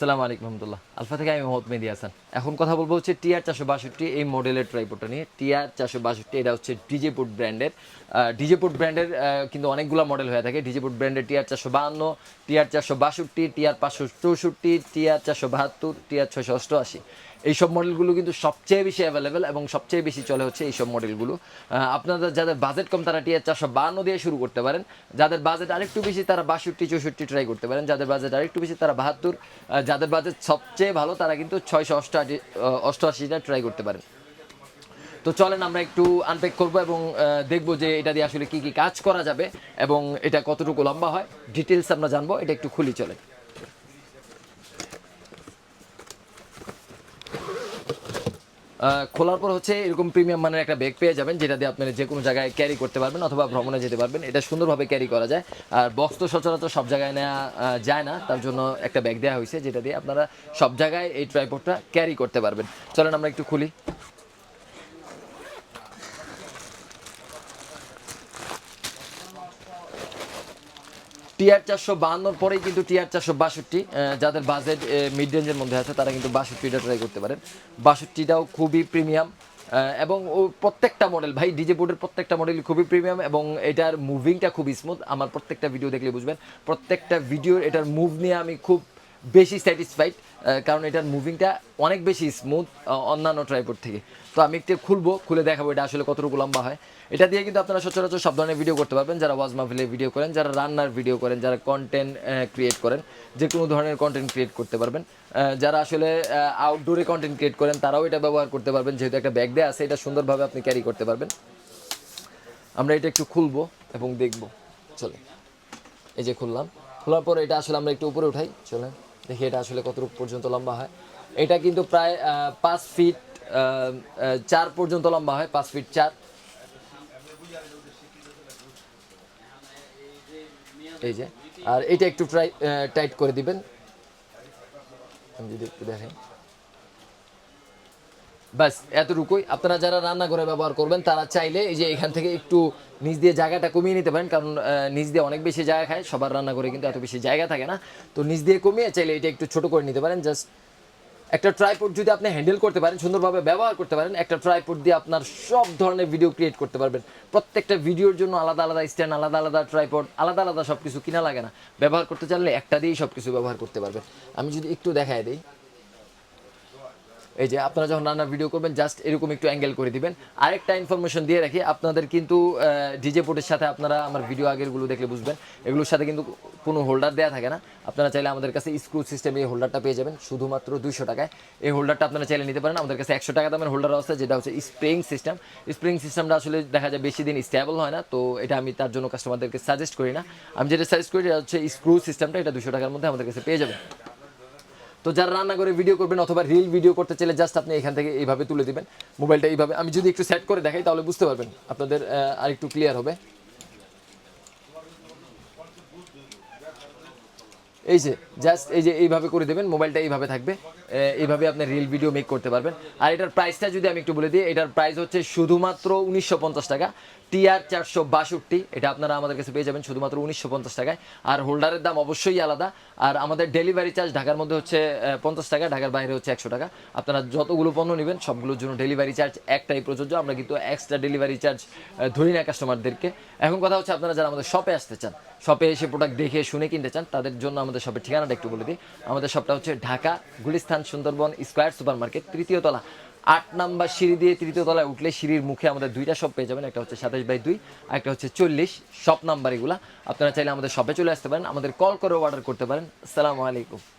সালাম আলাইকুম রহমতুল্লাহ। আলফা থেকে আমি মোহাম্মদ মেদি হাসান। এখন কথা বলব হচ্ছে টিআর চারশো বাষট্টি, এই মডেলের ট্রাইপোর্টটা নিয়ে। টিআর চারশো বাষট্টি, এটা হচ্ছে ডিজেপুট ব্র্যান্ডের। ডিজেপুট ব্র্যান্ডের কিন্তু অনেকগুলো মডেল হয়ে থাকে। ডিজেপুট ব্র্যান্ডের টিআর চারশো বাহান্ন টিআর চারশো বাষট্টি টিআর পাঁচশো চৌষট্টি টিআর চারশো বাহাত্তর টিআর ছয়শো অষ্টআশি। এইসব মডেলগুলো কিন্তু সবচেয়ে বেশি অ্যাভেলেবেল এবং সবচেয়ে বেশি চলে হচ্ছে এইসব মডেলগুলো আপনাদের যাদের বাজেট কম, তারা টিআর চারশো বান্ন দিয়ে শুরু করতে পারেন। যাদের বাজেট আরেকটু বেশি, তারা বাষট্টি চৌষট্টি ট্রাই করতে পারেন। যাদের বাজেট আরেকটু বেশি, তারা বাহাত্তর। যাদের বাজেট সবচেয়ে ভালো, তারা কিন্তু ছয়শো অষ্টআশি অষ্টআশিটা ট্রাই করতে পারেন। তো চলেন আমরা একটু আনপ্যাক করব এবং দেখব যে এটা দিয়ে আসলে কি কি কাজ করা যাবে এবং এটা কতটুকু লম্বা হয়। ডিটেলস আমরা জানব, এটা একটু খুলি চলে খোলার পর হচ্ছে এরকম প্রিমিয়াম মানের একটা ব্যাগ পেয়ে যাবেন, যেটা দিয়ে আপনারা যে কোনো জায়গায় ক্যারি করতে পারবেন অথবা ভ্রমণে যেতে পারবেন। এটা সুন্দরভাবে ক্যারি করা যায়। আর বক্স তো সচরাচর সব জায়গায় নেওয়া যায় না, তার জন্য একটা ব্যাগ দেওয়া হয়েছে, যেটা দিয়ে আপনারা সব জায়গায় এই ট্রাইপোর্টটা ক্যারি করতে পারবেন। চলেন আমরা একটু খুলি। টিআর চারশো বাহান্নর পরেই কিন্তু টিআর চারশো বাষট্টি যাদের বাজেট মিড রেঞ্জের মধ্যে আছে, তারা কিন্তু বাষট্টিটা ট্রাই করতে পারেন। বাষট্টিটাও খুবই প্রিমিয়াম এবং ও প্রত্যেকটা মডেল ভাই ডিজে বোর্ডের প্রত্যেকটা মডেল খুবই প্রিমিয়াম এবং এটার মুভিংটা খুব স্মুথ আমার প্রত্যেকটা ভিডিও দেখলে বুঝবেন, প্রত্যেকটা ভিডিও এটার মুভ নিয়ে আমি খুব বেশি স্যাটিসফাইড কারণ এটার মুভিংটা অনেক বেশি স্মুথ অন্যান্য ট্রাইপোর্ড থেকে। তো আমি একটু খুলবো, খুলে দেখাবো এটা আসলে কতটুকু লম্বা হয়। এটা দিয়ে কিন্তু আপনারা সচরাচর সব ধরনের ভিডিও করতে পারবেন, যারা ওয়াজ মাহফিলের ভিডিও করেন, যারা রান্নার ভিডিও করেন, যারা কন্টেন্ট ক্রিয়েট করেন যে কোনো ধরনের কন্টেন্ট ক্রিয়েট করতে পারবেন। যারা আসলে আউটডোরে কন্টেন্ট ক্রিয়েট করেন, তারাও এটা ব্যবহার করতে পারবেন, যেহেতু একটা ব্যাগ দেওয়া আছে, এটা সুন্দরভাবে আপনি ক্যারি করতে পারবেন। আমরা এটা একটু খুলবো এবং দেখব। চলে এই যে খুললাম। খোলার পর এটা আসলে আমরা একটু উপরে উঠাই, চলেন। দেখি এটা আসলে কতটুকু পর্যন্ত লম্বা হয়। এটা কিন্তু প্রায় পাঁচ ফিট চার পর্যন্ত লম্বা হয়, পাঁচ ফিট চার। এই যে, আর এটা একটু টাইট করে দিবেন। যদি একটু দেখেন ব্যাস এতটুকুই। আপনারা যারা রান্নাঘরে ব্যবহার করবেন, তারা চাইলে এই যে এখান থেকে একটু নিজ দিয়ে জায়গাটা কমিয়ে নিতে পারেন, কারণ নিজ দিয়ে অনেক বেশি জায়গা খায়, সবার রান্নাঘরে কিন্তু এত বেশি জায়গা থাকে না। তো নিজ দিয়ে কমিয়ে চাইলে এটা একটু ছোট করে নিতে পারেন জাস্ট একটা ট্রাইপোড যদি আপনি হ্যান্ডেল করতে পারেন, সুন্দরভাবে ব্যবহার করতে পারেন, একটা ট্রাইপোড দিয়ে আপনার সব ধরনের ভিডিও ক্রিয়েট করতে পারবেন। প্রত্যেকটা ভিডিওর জন্য আলাদা আলাদা স্ট্যান্ড আলাদা আলাদা ট্রাইপোড আলাদা আলাদা সব কিছু কিনা লাগে না। ব্যবহার করতে চাইলে একটা দিয়েই সব কিছু ব্যবহার করতে পারবেন। আমি যদি একটু দেখায় দিই। এই যে আপনারা যখন রান্নার ভিডিও করবেন জাস্ট এরকম একটু অ্যাঙ্গেল করে দিবেন। আরেকটা ইনফরমেশন দিয়ে রাখি, আপনাদের কিন্তু ডিজে পোর্টের সাথে আপনারা আমার ভিডিও আগেরগুলো দেখলে বুঝবেন। এগুলোর সাথে কিন্তু কোনো হোল্ডার দেওয়া থাকে না। আপনারা চাইলে আমাদের কাছে স্ক্রু সিস্টেমে এই হোল্ডারটা পেয়ে যাবেন, শুধুমাত্র দুইশো টাকায়। এই হোল্ডারটা আপনারা চাইলে নিতে পারেন, আমাদের কাছে একশো টাকা দামের হোল্ডার আছে, যেটা হচ্ছে স্প্রিং সিস্টেম স্প্রিং সিস্টেমটা আসলে দেখা যায় বেশি দিন স্টেবল হয় না, তো এটা আমি তার জন্য কাস্টমারদেরকে সাজেস্ট করি না। আমি যেটা সাজেস্ট করি, এটা হচ্ছে স্ক্রু সিস্টেমটা এটা দুশো টাকার মধ্যে আমাদের কাছে পেয়ে যাবেন। তো যারা রান্না করে ভিডিও করবেন অথবা রিল ভিডিও করতে চাইলে জাস্ট আপনি এখান থেকে এইভাবে তুলে দিবেন। মোবাইলটা এইভাবে আমি যদি একটু সেট করে দেখাই তাহলে বুঝতে পারবেন। আপনাদের আরেকটু ক্লিয়ার হবে। এই যে জাস্ট এই যে এইভাবে করে দেবেন, মোবাইলটা এইভাবে থাকবে। এইভাবে আপনি রিল ভিডিও মেক করতে পারবেন। আর এটার প্রাইসটা যদি আমি একটু বলে দিই, এটার প্রাইস হচ্ছে শুধুমাত্র উনিশশো পঞ্চাশ টাকা। টিআর চারশো বাষট্টি, এটা আপনারা আমাদের কাছে পেয়ে যাবেন শুধুমাত্র উনিশশো পঞ্চাশ টাকায়। আর হোল্ডারের দাম অবশ্যই আলাদা। আর আমাদের ডেলিভারি চার্জ ঢাকার মধ্যে হচ্ছে পঞ্চাশ টাকা, ঢাকার বাইরে হচ্ছে একশো টাকা। আপনারা যতগুলো পণ্য নেবেন, সবগুলোর জন্য ডেলিভারি চার্জ একটাই প্রযোজ্য। আমরা কিন্তু এক্সট্রা ডেলিভারি চার্জ ধরি না কাস্টমারদেরকে এখন কথা হচ্ছে, আপনারা যারা আমাদের শপে আসতে চান শপে এসে প্রোডাক্ট দেখে, শুনে কিনতে চান, তাদের জন্য আমাদের শপের ঠিকানাটা একটু বলে দিই। আমাদের শপটা হচ্ছে Dhaka, Gulistan, Sundarban square super market তৃতীয় তলা। আট নাম্বার সিঁড়ি দিয়ে তৃতীয় তলায় উঠলে সিঁড়ির মুখে আমাদের দুইটা শপ পেয়ে যাবেন। একটা হচ্ছে সাতাশ বাই দুই, আর একটা হচ্ছে চল্লিশ। শপ নাম্বার এগুলা আপনারা চাইলে আমাদের শপে চলে আসতে পারেন। আমাদের কল করে অর্ডার করতে পারেন। আসসালামু আলাইকুম।